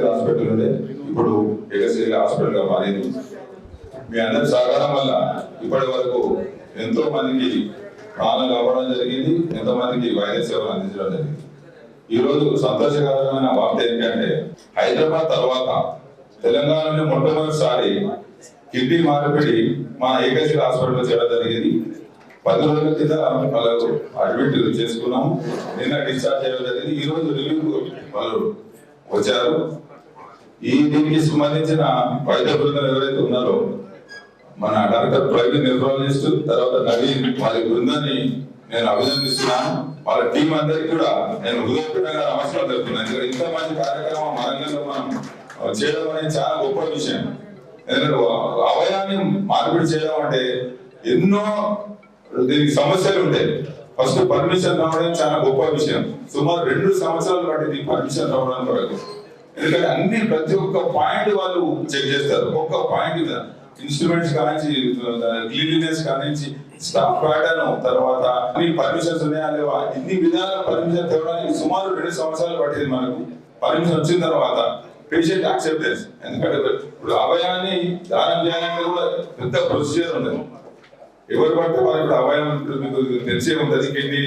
ఎగసేల్ hospital ఉండే. ఇప్పుడు ఎగసేల్ హాస్పిటల్గా మారింది. మీ అందరి సహకారం వల్ల ఇప్పటి వరకు ఎంతో మందికి ప్రాణాలు అవ్వడం జరిగింది ఎంతో మందికి వైద్య సేవలు అందించడం జరిగింది. ఈ రోజు సంతోషకరమైన వార్త ఏంటంటే హైదరాబాద్ తర్వాత తెలంగాణలో మొట్టమొదటిసారి కిడ్నీ మార్పిడి మా ఏకశిల హాస్పిటల్లో చేయడం జరిగింది. పది రోజుల కింద వాళ్ళు అడ్మిట్ చేసుకున్నాము. నిన్న డిశ్చార్జ్ చేయడం జరిగింది. ఈ రోజు రిలీవ్ వాళ్ళు వచ్చారు. ఈ దీనికి సంబంధించిన వైద్య బృందం ఎవరైతే ఉన్నారో మన డాక్టర్ ప్రవీణ్ నెఫ్రాలజిస్ట్ తర్వాత నవీన్ వారి బృందాన్ని నేను అభినందిస్తున్నాను. వాళ్ళ టీం అందరికి కూడా నేను హృదయపూర్వకంగా నమస్కారం తెలుపుతున్నాను. ఎందుకంటే ఇంత మంచి కార్యక్రమం మన రంగంలో మనం చేయడం అనేది చాలా గొప్ప విషయం. ఎందుకంటే అవయాన్ని మార్పిడి చేయడం అంటే ఎన్నో దీనికి సమస్యలు ఉంటాయి. ఫస్ట్ పర్మిషన్ రావడం చాలా గొప్ప విషయం. సుమారు రెండు సంవత్సరాలు పట్టింది పర్మిషన్ రావడం వరకు. ఎందుకంటే అన్ని ప్రతి ఒక్క పాయింట్ వాళ్ళు చెక్ చేస్తారు. ఒక్క పాయింట్ ఇన్స్ట్రుమెంట్స్ కానించి క్లీన్లీనెస్ కానించి స్టాఫ్ ప్యాటర్న్ తర్వాత అన్ని పర్మిషన్స్ ఉన్నాయా లేవా? ఇన్ని విధాల పర్మిషన్ తేవడానికి సుమారు రెండు సంవత్సరాలు పట్టింది మనకు. పర్మిషన్ వచ్చిన తర్వాత పేషెంట్ యాక్సెప్టెన్స్ ఎందుకంటే ఇప్పుడు అవయాన్ని దానం చేయాలంటే కూడా పెద్ద ప్రొసీజర్ ఉంటుంది ఎవరు పడితే వాళ్ళు ఇప్పుడు అభయం మీకు తెలిసే ఉంటుంది. కిడ్నీ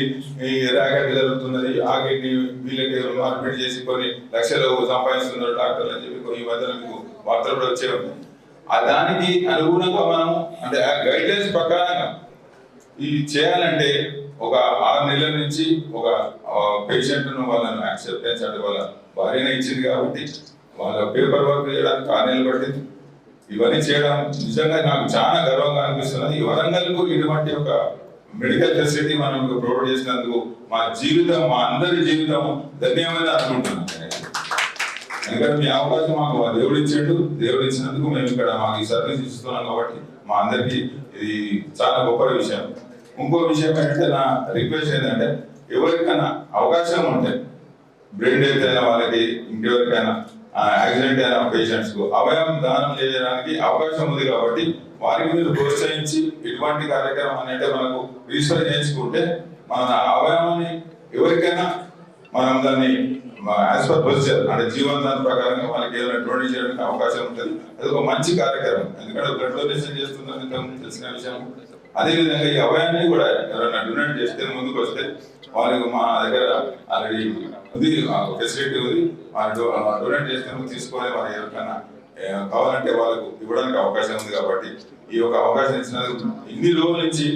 రాగడ్డి జరుగుతున్నది ఆ కిడ్నీ వీళ్ళకి మార్పిడి చేసి కొన్ని లక్షలు సంపాదిస్తున్నారు డాక్టర్లు అని చెప్పి ఈ మధ్యన మీకు వార్తలు కూడా వచ్చే ఉన్నాయి. ఆ దానికి అనుగుణంగా మనం అంటే ఆ గైడ్లైన్స్ ప్రకారంగా ఈ చేయాలంటే ఒక ఆరు నెలల నుంచి ఒక పేషెంట్ వాళ్ళని యాక్సెప్టెన్స్ అంటే వాళ్ళ భార్యనే ఇచ్చింది కాబట్టి వాళ్ళ పేపర్ వర్క్ చేయడానికి ఆరు నెలలు పట్టింది. ఇవన్నీ చేయడం నిజంగా నాకు చాలా గర్వంగా అనిపిస్తున్నది. ఈ వరంగల్కు ఇటువంటి ఒక మెడికల్ ఫెసిలిటీ మనం ప్రొవైడ్ చేసినందుకు మా జీవితం మా అందరి జీవితం ధన్యవాదాలు అనుకుంటున్నాను. ఎందుకంటే మీ అవకాశం మాకు దేవుడు ఇచ్చాడు దేవుడు ఇచ్చినందుకు మేము ఇక్కడ మాకు ఈ సర్వీస్ ఇస్తున్నాం కాబట్టి మా అందరికి ఇది చాలా గొప్ప విషయం. ఇంకో విషయం ఏంటంటే నా రిక్వెస్ట్ ఏంటంటే ఎవరికైనా అవకాశం ఉంటే బ్రెయిన్ డెత్ అయిన వాళ్ళకి ఇంకెవరికైనా యాక్సిడెంట్ అయిన పేషెంట్స్కు. అవయం దానం చేయడానికి అవకాశం ఉంది కాబట్టి వారికి మీరు ప్రోత్సహించి ఇటువంటి కార్యక్రమం అంటే మనకు రిజిస్టర్ చేయించుకుంటే మన అవయవాన్ని ఎవరికైనా మనం దాన్ని యాజ్ పర్ ప్రొసీజర్ అంటే జీవనదాన ప్రకారంగా వాళ్ళకి ఏదైనా డొనేట్ చేయడానికి అవకాశం ఉంటుంది. అది ఒక మంచి కార్యక్రమం. ఎందుకంటే బ్లడ్ డొనేషన్ చేస్తుందని తెలిసిన విషయం. అదే విధంగా ఈ అవయాన్ని కూడా ఎవరైనా డొనేట్ చేస్తే ముందుకు వస్తే వాళ్ళకి మా దగ్గర ఆల్రెడీ ఉంది ఫెసిలిటీ ఉంది. వాళ్ళు డొనేట్ చేస్తే తీసుకొని వాళ్ళ ఎవరికైనా కావాలంటే వాళ్ళకు ఇవ్వడానికి అవకాశం ఉంది కాబట్టి ఈ యొక్క అవకాశం ఇచ్చినందుకు ఇన్ని రోజుల నుంచి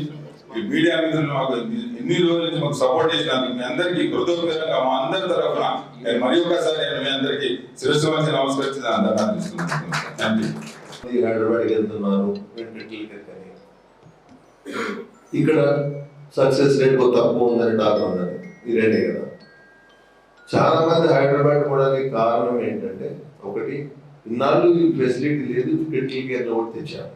ఈ మీడియా మీద మాకు ఇన్ని రోజుల నుంచి మాకు సపోర్ట్ చేసినందుకు మీ అందరికీ కృతజ్ఞతగా మా అందరి తరఫున నేను మరి ఒకసారి నేను మీ అందరికీ శిరస్సు వచ్చి నమస్కరించిన అందరూ హైదరాబాద్కి వెళ్తున్నారు. ఇక్కడ సక్సెస్ రేట్ కొంత తక్కువ ఉందని డాక్టర్ అన్నారు. ఈ రెండే కదా. చాలా మంది హైదరాబాద్ పోవడానికి కారణం ఏంటంటే ఒకటి ఇన్నాళ్ళు ఈ ఫెసిలిటీ లేదు క్రిటికల్ కేర్ ఒకటి తెచ్చాము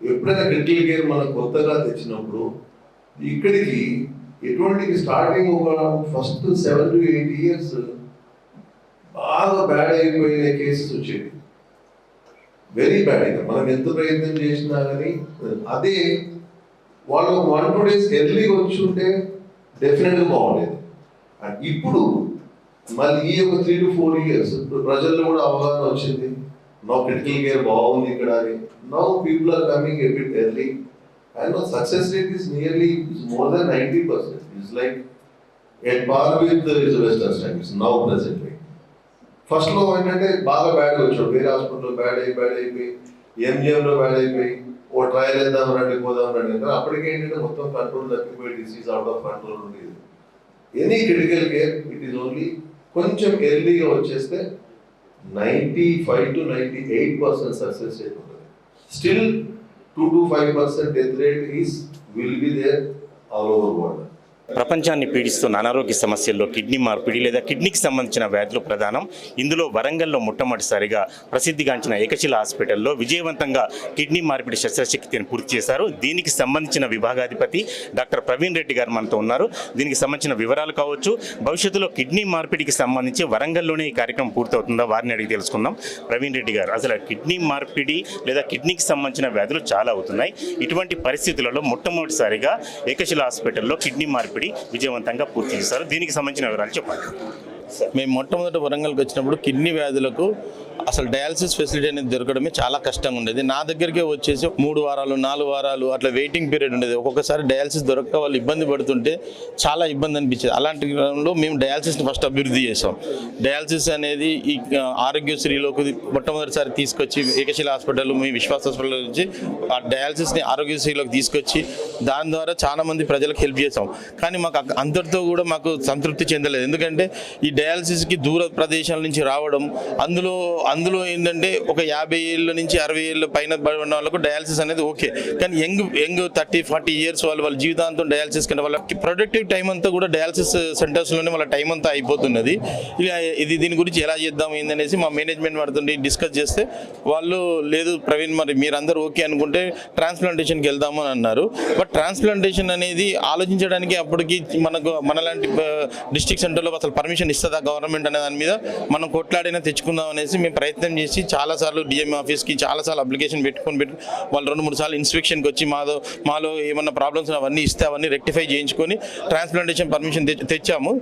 ఎప్పుడైనా క్రిటికల్ కేర్ మనం కొత్తగా తెచ్చినప్పుడు ఇక్కడికి ఎటువంటి స్టార్టింగ్ ఒక first seven to eight years బాగా బ్యాడ్ అయిపోయిన కేసెస్ వచ్చేది వెరీ బ్యాడ్ ఇక మనం ఎంత ప్రయత్నం చేసినా కానీ అదే వాళ్ళు వన్ టూ డేస్ ఎర్లీ వచ్చి ఉంటే డెఫినెట్గా బాగుండేది. అండ్ ఇప్పుడు మళ్ళీ ఈ యొక్క త్రీ టు ఫోర్ ఇయర్స్ ఇప్పుడు ప్రజల్లో కూడా అవగాహన వచ్చింది. నో క్రిటికల్ కేర్ బాగుంది ఇక్కడ అని. Now people are coming a bit early and success rate is nearly more than ninety percent it's like at par with is western standards now presently ఫస్ట్లో ఏంటంటే బాగా బ్యాడ్ వచ్చాడు. వేరే హాస్పిటల్లో బ్యాడ్ అయి బ్యాడ్ అయిపోయి ఎంజిఎం లో బ్యాడ్ అయిపోయి ఓ ట్రయల్ వేద్దాం రండి పోదాం రండి కానీ అప్పటికే ఏంటంటే మొత్తం కంట్రోల్ తప్పిపోయి డిసీజ్ అవుట్ ఆఫ్ కంట్రోల్ ఉండేది. Any critical care it is only కొంచెం ఎర్లీగా వచ్చేస్తే ninety five to ninety eight percent success rate ఉంటుంది. Still two to five percent death rate is will be there all over world ప్రపంచాన్ని పీడిస్తున్న అనారోగ్య సమస్యల్లో kidney మార్పిడి లేదా కిడ్నీకి సంబంధించిన వ్యాధులు ప్రధానం. ఇందులో వరంగల్లో మొట్టమొదటిసారిగా ప్రసిద్ధిగాంచిన ఏకశిల హాస్పిటల్లో విజయవంతంగా కిడ్నీ మార్పిడి శస్త్రశక్తిని పూర్తి చేశారు. దీనికి సంబంధించిన విభాగాధిపతి డాక్టర్ ప్రవీణ్ రెడ్డి గారు మనతో ఉన్నారు. దీనికి సంబంధించిన వివరాలు కావచ్చు. భవిష్యత్తులో కిడ్నీ మార్పిడికి సంబంధించి వరంగల్లోనే ఈ కార్యక్రమం పూర్తవుతుందా? వారిని అడిగి తెలుసుకుందాం. ప్రవీణ్ రెడ్డి గారు అసలు కిడ్నీ మార్పిడి లేదా కిడ్నీకి సంబంధించిన వ్యాధులు చాలా అవుతున్నాయి. ఇటువంటి పరిస్థితులలో మొట్టమొదటిసారిగా ఏకశిల హాస్పిటల్లో కిడ్నీ మార్పిడి విజయవంతంగా పూర్తి చేశారు దీనికి సంబంధించిన వివరాలు చెప్పండి. మేము మొట్టమొదటి వరంగల్కి వచ్చినప్పుడు కిడ్నీ వ్యాధులకు అసలు డయాలసిస్ ఫెసిలిటీ అనేది దొరకడమే చాలా కష్టంగా ఉండేది. నా దగ్గరికే వచ్చేసి మూడు వారాలు నాలుగు వారాలు అట్లా వెయిటింగ్ పీరియడ్ ఉండేది. ఒక్కొక్కసారి డయాలసిస్ దొరక్క వాళ్ళు ఇబ్బంది పడుతుంటే చాలా ఇబ్బంది అనిపించేది. అలాంటి క్రమంలో మేము డయాలసిస్ని ఫస్ట్ అభివృద్ధి చేసాం డయాలసిస్ అనేది ఈ ఆరోగ్యశ్రీలోకి మొట్టమొదటిసారి తీసుకొచ్చి ఏకశీల హాస్పిటల్ మీ విశ్వాస హాస్పిటల్ నుంచి ఆ డయాలసిస్ని ఆరోగ్యశ్రీలోకి తీసుకొచ్చి దాని ద్వారా చాలామంది ప్రజలకు హెల్ప్ చేసాం కానీ మాకు అంతటితో కూడా మాకు సంతృప్తి చెందలేదు. ఎందుకంటే ఈ డయాలసిస్కి దూర ప్రదేశాల నుంచి రావడం అందులో అందులో ఏంటంటే ఒక యాభై ఏళ్ళ నుంచి అరవై ఏళ్ళ పైన ఉన్న వాళ్ళకు డయాలసిస్ అనేది ఓకే. కానీ young young thirty forty years వాళ్ళు వాళ్ళ జీవితాంతం డయాలసిస్ కంటే వాళ్ళకి ప్రొడక్టివ్ టైం అంతా కూడా డయాలసిస్ సెంటర్స్లోనే వాళ్ళ టైం అంతా అయిపోతున్నది. ఇలా ఇది దీని గురించి ఎలా చేద్దాం ఏందనేసి మా మేనేజ్మెంట్ వాడుతుంటే డిస్కస్ చేస్తే వాళ్ళు లేదు ప్రవీణ్ మరి మీరందరూ ఓకే అనుకుంటే ట్రాన్స్ప్లాంటేషన్కి వెళ్దాము అని అన్నారు. బట్ ట్రాన్స్ప్లాంటేషన్ అనేది ఆలోచించడానికి అప్పటికి మనకు మనలాంటి డిస్ట్రిక్ట్ సెంటర్లో అసలు పర్మిషన్ ఇస్తుందా గవర్నమెంట్ అనే దాని మీద? మనం కొట్లాడైనా తెచ్చుకుందాం అనేసి మేము ప్రయత్నం చేసి చాలాసార్లు డిఎం ఆఫీస్కి చాలాసార్లు అప్లికేషన్ పెట్టుకొని పెట్టు వాళ్ళు రెండు మూడు సార్లు ఇన్స్పెక్షన్కి వచ్చి మాలో మాలో ఏమన్నా ప్రాబ్లమ్స్ అవన్నీ ఇస్తే అవన్నీ రెక్టిఫై చేయించుకొని ట్రాన్స్ప్లాంటేషన్ పర్మిషన్ తెచ్చాము.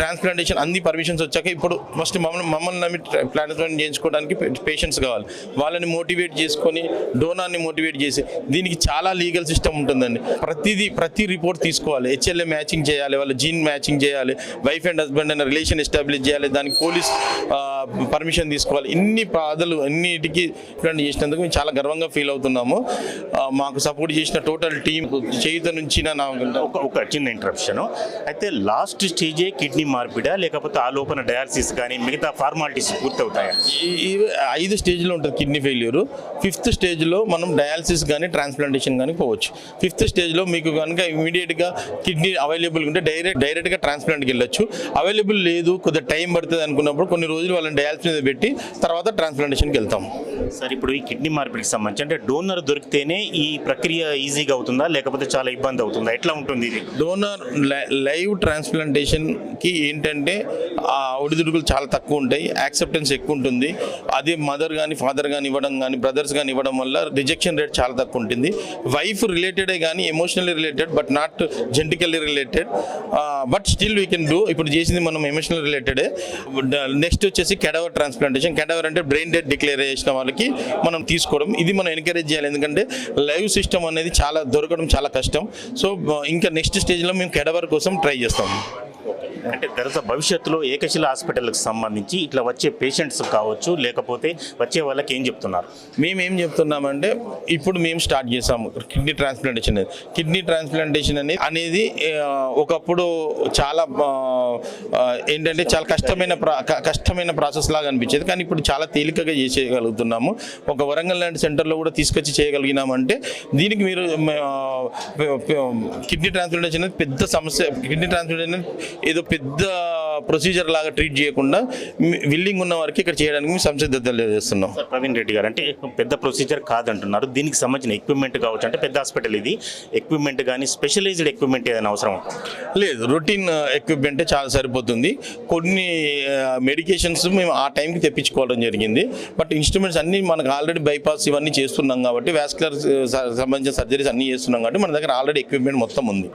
ట్రాన్స్ప్లాంటేషన్ అన్ని పర్మిషన్స్ వచ్చాక ఇప్పుడు ఫస్ట్ మమ్మల్ని మమ్మల్ని నమ్మి ట్రాన్స్ప్లాంట్ చేయించుకోవడానికి పేషెంట్స్ కావాలి. వాళ్ళని మోటివేట్ చేసుకొని డోనార్ని మోటివేట్ చేసి దీనికి చాలా లీగల్ సిస్టమ్ ఉంటుందండి. ప్రతిదీ ప్రతి రిపోర్ట్ తీసుకోవాలి. హెచ్ఎల్ఏ మ్యాచింగ్ చేయాలి వాళ్ళ జీన్ మ్యాచింగ్ చేయాలి వైఫ్ అండ్ హస్బెండ్ అనే రిలేషన్ ఎస్టాబ్లిష్ చేయాలి దానికి పోలీస్ పర్మిషన్ తీసుకోవాలి. ఇన్ని బాధలు అన్నిటికీ ఇట్లాంటి చేసినందుకు మేము చాలా గర్వంగా ఫీల్ అవుతున్నాము. మాకు సపోర్ట్ చేసిన టోటల్ టీం చేయుత నుంచి నా ఒక చిన్న ఇంటరప్షన్ అయితే లాస్ట్ స్టేజే కిడ్నీ మార్పిడా లేకపోతే ఆ లోపల డయాలసిస్ కానీ మిగతా ఫార్మాలిటీస్ పూర్తవుతాయా? ఐదు స్టేజ్లో ఉంటుంది కిడ్నీ ఫెయిల్యూర్ ఫిఫ్త్ స్టేజ్లో మనం డయాలసిస్ కానీ ట్రాన్స్ప్లాంటేషన్ కానీ పోవచ్చు. ఫిఫ్త్ స్టేజ్లో మీకు కనుక ఇమీడియట్గా కిడ్నీ అవైలబుల్ ఉంటే డైరెక్ట్ డైరెక్ట్గా ట్రాన్స్ప్లాంట్కి వెళ్ళొచ్చు. అవైలబుల్ లేదు కొద్దిగా టైం పడుతుంది అనుకున్నప్పుడు కొన్ని రోజులు వాళ్ళని డయాలసిస్ మీద పెట్టి తర్వాత ట్రాన్స్ప్లాంటేషన్కి వెళ్తాం సార్ ఇప్పుడు ఈ కిడ్నీ మార్పిడికి సంబంధించి అంటే డోనర్ దొరికితేనే ఈ ప్రక్రియ ఈజీగా అవుతుందా? లేకపోతే చాలా ఇబ్బంది అవుతుందా? ఎట్లా ఉంటుంది ఇది? డోనర్ లైవ్ ట్రాన్స్ప్లాంటేషన్కి ఏంటంటే ఆ ఒడిదుడుకులు చాలా తక్కువ ఉంటాయి యాక్సెప్టెన్స్ ఎక్కువ ఉంటుంది. అదే మదర్ కానీ ఫాదర్ కానీ ఇవ్వడం కానీ బ్రదర్స్ కానీ ఇవ్వడం వల్ల రిజెక్షన్ రేట్ చాలా తక్కువ ఉంటుంది. వైఫ్ రిలేటెడే కానీ emotionally related but not genetically related. But still we can do ఇప్పుడు చేసింది మనం ఎమోషనల్ రిలేటెడ్. నెక్స్ట్ వచ్చేసి కెడవర్ ట్రాన్స్ప్లాంటేషన్ కెడవర్ అంటే బ్రెయిన్ డెడ్ డిక్లేర్ చేసిన వాళ్ళకి మనం తీసుకోవడం. ఇది మనం ఎంకరేజ్ చేయాలి. ఎందుకంటే లైవ్ సిస్టమ్ అనేది చాలా దొరకడం చాలా కష్టం. సో ఇంకా నెక్స్ట్ స్టేజ్లో మేము కెడవర్ కోసం ట్రై చేస్తాం. అంటే తర్వాత భవిష్యత్తులో ఏకశిల హాస్పిటల్కి సంబంధించి ఇట్లా వచ్చే పేషెంట్స్ కావచ్చు లేకపోతే వచ్చే వాళ్ళకి ఏం చెప్తున్నారు? మేము ఏం చెప్తున్నామంటే ఇప్పుడు మేము స్టార్ట్ చేసాము. కిడ్నీ ట్రాన్స్ప్లాంటేషన్ అనేది. కిడ్నీ ట్రాన్స్ప్లాంటేషన్ అనేది అనేది ఒకప్పుడు చాలా ఏంటంటే చాలా కష్టమైన ప్రా- క- కష్టమైన ప్రాసెస్ లాగా అనిపించేది. కానీ ఇప్పుడు చాలా తేలికగా చేసేయగలుగుతున్నాము. ఒక వరంగల్ లాంటి సెంటర్లో కూడా తీసుకొచ్చి చేయగలిగినామంటే దీనికి మీరు కిడ్నీ ట్రాన్స్ప్లాంటేషన్ అనేది పెద్ద సమస్య కిడ్నీ ట్రాన్స్ప్లాంటేషన్ అనేది ఏదో పెద్ద ప్రొసీజర్ లాగా ట్రీట్ చేయకుండా విల్లింగ్ ఉన్న వారికి ఇక్కడ చేయడానికి మేము సంసిద్ధత తెలియజేస్తున్నాం. సార్ ప్రవీణ్ రెడ్డి గారు అంటే పెద్ద ప్రొసీజర్ కాదంటున్నారు. దీనికి సంబంధించిన ఎక్విప్మెంట్ కావచ్చు అంటే పెద్ద హాస్పిటల్ ఇది. ఎక్విప్మెంట్ కానీ స్పెషలైజ్డ్ ఎక్విప్మెంట్ ఏదైనా అవసరం లేదు రొటీన్ ఎక్విప్మెంటే చాలా సరిపోతుంది. కొన్ని మెడికేషన్స్ మేము ఆ టైంకి తెప్పించుకోవడం జరిగింది. బట్ ఇన్స్ట్రుమెంట్స్ అన్నీ మనకు ఆల్రెడీ బైపాస్ ఇవన్నీ చేస్తున్నాం కాబట్టి వాస్కులర్ సంబంధించిన సర్జరీస్ అన్నీ చేస్తున్నాం కాబట్టి మన దగ్గర ఆల్రెడీ ఎక్విప్మెంట్ మొత్తం ఉంది.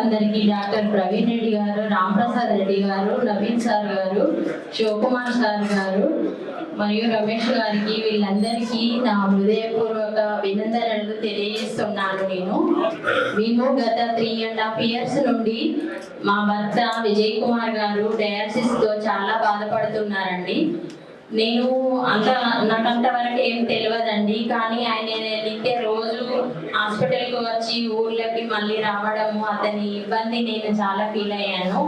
అందరికీ డాక్టర్ ప్రవీణ్ రెడ్డి గారు రాంప్రసాద్ రెడ్డి గారు నవీన్ సార్ గారు శివకుమార్ సార్ గారు మరియు రమేష్ గారికి వీళ్ళందరికీ నా హృదయపూర్వక అభినందనలు తెలియజేస్తున్నాను నేను. మేము గత త్రీ అండ్ హాఫ్ ఇయర్స్ నుండి మా భర్త విజయ్ కుమార్ గారు డయాసిస్తో చాలా బాధపడుతున్నారండి. నేను అంత నాకంత వరకు ఏం తెలియదండి కానీ ఆయన వెళ్తే రోజు హాస్పిటల్కి వచ్చి ఊర్లోకి మళ్ళీ రావడము అతని ఇబ్బంది నేను చాలా ఫీల్ అయ్యాను.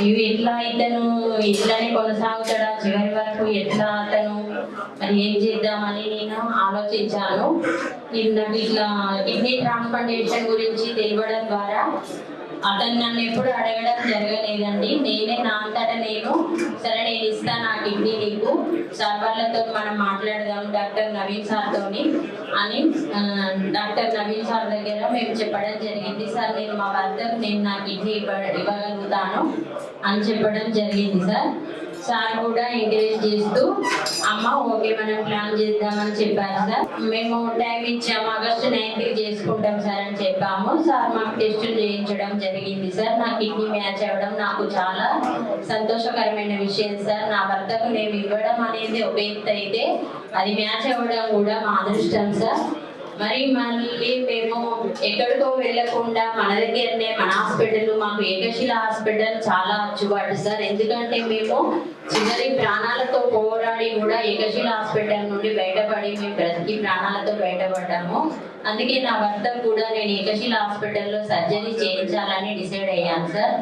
ఇవి ఎట్లా ఇతను ఇట్లానే కొనసాగుతాడా? చివరి వరకు ఎట్లా అతను మరి ఏం చేద్దామని నేను ఆలోచించాను. ఇది నాకు ఇట్లా కిడ్నీ ట్రాన్స్ప్లాంటేషన్ గురించి తెలియడం ద్వారా అతను నన్ను ఎప్పుడు అడగడం జరగలేదండి. నేనే నా అంతటా నేను సరే నేను ఇస్తాను ఆ డిగ్రీ నీకు. సార్ వాళ్ళతో మనం మాట్లాడదాం డాక్టర్ నవీన్ సార్ తోని అని డాక్టర్ నవీన్ సార్ దగ్గర మేము చెప్పడం జరిగింది. సార్ నేను మా భర్తకు నేను నా కిడ్నీ ఇవ్వ ఇవ్వగలుగుతాను అని చెప్పడం జరిగింది సార్. సార్ కూడా ఎంకరేజ్ చేస్తూ అమ్మ ఓకే మనం ప్లాన్ చేద్దామని చెప్పారు సార్. మేము టైం ఇచ్చాము ఆగస్టు నైన్త్ చేసుకుంటాం సార్ అని చెప్పాము. సార్ మాకు టెస్టులు చేయించడం జరిగింది సార్. నా కిడ్నీ మ్యాచ్ అవ్వడం నాకు చాలా సంతోషకరమైన విషయం సార్. నా భర్తకు నేను ఇవ్వడం అనేది ఒక ఎత్తు అయితే అది మ్యాచ్ అవ్వడం కూడా మా అదృష్టం సార్. మరి మళ్ళీ మేము ఎక్కడికో వెళ్ళకుండా మన దగ్గరనే మన హాస్పిటల్ మాకు ఏకశిల హాస్పిటల్ చాలా అచ్చుబాటు సార్. ఎందుకంటే మేము చివరి ప్రాణాలతో పోరాడి కూడా ఏకశిల హాస్పిటల్ నుండి బయటపడి మేము బ్రతికి ప్రాణాలతో బయటపడ్డాము. అందుకే నా భర్త కూడా నేను ఏకశిల హాస్పిటల్లో సర్జరీ చేయించాలని డిసైడ్ అయ్యాను సార్.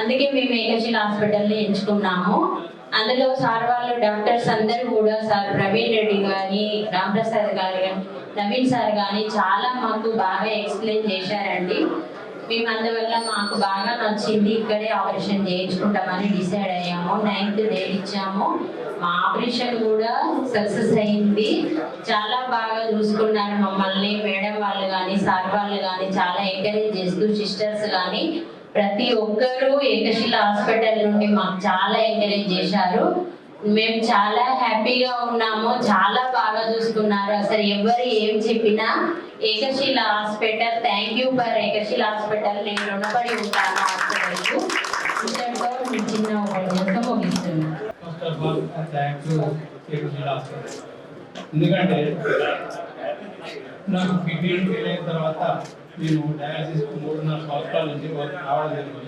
అందుకే మేము ఏకశిల హాస్పిటల్ని ఎంచుకున్నాము. అందులో సార్ వాళ్ళు డాక్టర్స్ అందరూ కూడా సార్ ప్రవీణ్ రెడ్డి గారి రాంప్రసాద్ గారు నవీన్ సార్ గాని చాలా మాకు బాగా ఎక్స్ప్లెయిన్ చేశారండి. మేము అందువల్ల మాకు బాగా నచ్చింది ఇక్కడే ఆపరేషన్ చేయించుకుంటామని డిసైడ్ అయ్యాము. నైన్త్ డేట్ ఇచ్చాము. మా ఆపరేషన్ కూడా సక్సెస్ అయింది. చాలా బాగా చూసుకున్నారు మమ్మల్ని. మేడం వాళ్ళు కానీ సార్ వాళ్ళు కానీ చాలా ఎంకరేజ్ చేస్తూ సిస్టర్స్ కానీ ప్రతి ఒక్కరూ ఏకశిల హాస్పిటల్ నుండి మాకు చాలా ఎంకరేజ్ చేశారు. మేము చాలా హ్యాపీగా ఉన్నాము చాలా బాగా చూసుకున్నారు. అసలు ఎవరు ఏం చెప్పినా Ekashila hospital thank you for Ekashila hospital. నేను రుణపడి ఉంటాను హాస్పిటల్కు ఇంతటితో చిన్న ఉపన్యాసం ముగిస్తున్నాను. ఎందుకంటే నాకు కిడ్నీ ఫెయిల్ అయిన తర్వాత నేను డయాలసిస్ మూడున్నర సంవత్సరాల నుంచి రావడం జరిగింది.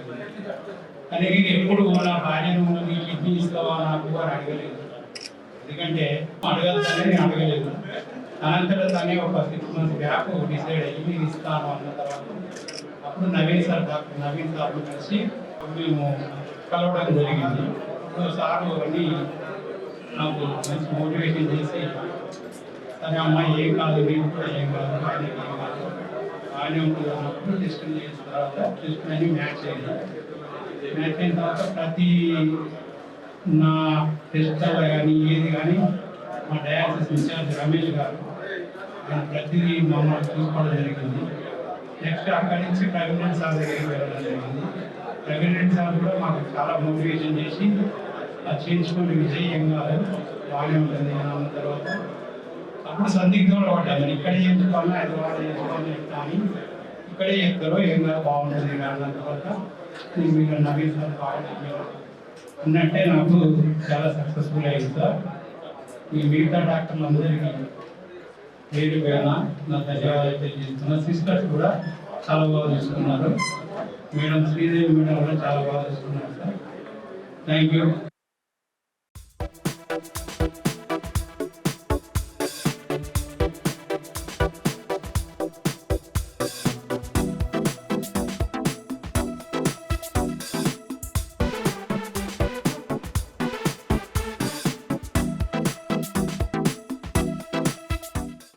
కానీ నేను ఎప్పుడు నా భార్యను నీ కిడ్నీ ఇస్తావా నాకు అని అడగలేదు. ఎందుకంటే అడగద్దని నేను అడగలేదు. అనంతరం తనే ఒక సిక్స్ మంత్స్ బ్యాక్ డిసైడ్ అయ్యి నేను ఇస్తాను అన్న తర్వాత అప్పుడు నవీన్ సార్ డాక్టర్ నవీన్ సార్ను కలిసి మేము కలవడం జరిగింది. ఇప్పుడు సార్ అన్ని నాకు మంచి మోటివేషన్ చేసి తన అమ్మాయి ఏం కాదు నేను కూడా ఏం కాదు ఆయన ఏం కాదు బాగానే ఉంటుంది? అన్నప్పుడు టెస్ట్ చేసిన తర్వాత టెస్ట్ అన్ని మ్యాచ్ అయింది మ్యాచ్ అయిన తర్వాత ప్రతి నా టెస్ట్ కానీ ఏది కానీ మా డయాలసిస్ ఇన్ఛార్జ్ రమేష్ గారు ఆయన ప్రతిదీ మమ్మల్ని చూసుకోవడం జరిగింది. నెక్స్ట్ అక్కడి నుంచి ప్రెగ్నెంట్ సార్ దగ్గరికి వెళ్ళడం జరిగింది. ప్రెగ్నెంట్ సార్ కూడా మాకు చాలా మోటివేషన్ చేసి అది చేయించుకొని విజయ్ ఏం కాదు బాగానే ఉంటుంది అన్న తర్వాత. అప్పుడు సందిగ్ధంలో పడ్డాను ఇక్కడే చేయించుకోవాలని హైదరాబాద్ చేయించుకోవాలని చెప్తాను ఇక్కడే చెప్తారు ఏం కాదు బాగుంటుంది అన్న తర్వాత మీరు నవీన్ సార్ ఉన్నట్టే నాకు చాలా సక్సెస్ఫుల్ అయింది సార్ ఈ మిగతా డాక్టర్లు అందరికీ పేరు పైన నా ధన్యవాదాలు తెలియజేస్తున్నా. సిస్టర్స్ కూడా చాలా బాగా చూసుకున్నారు. మేడం శ్రీదేవి మేడం కూడా చాలా బాగా చూసుకున్నారు సార్ థ్యాంక్ యూ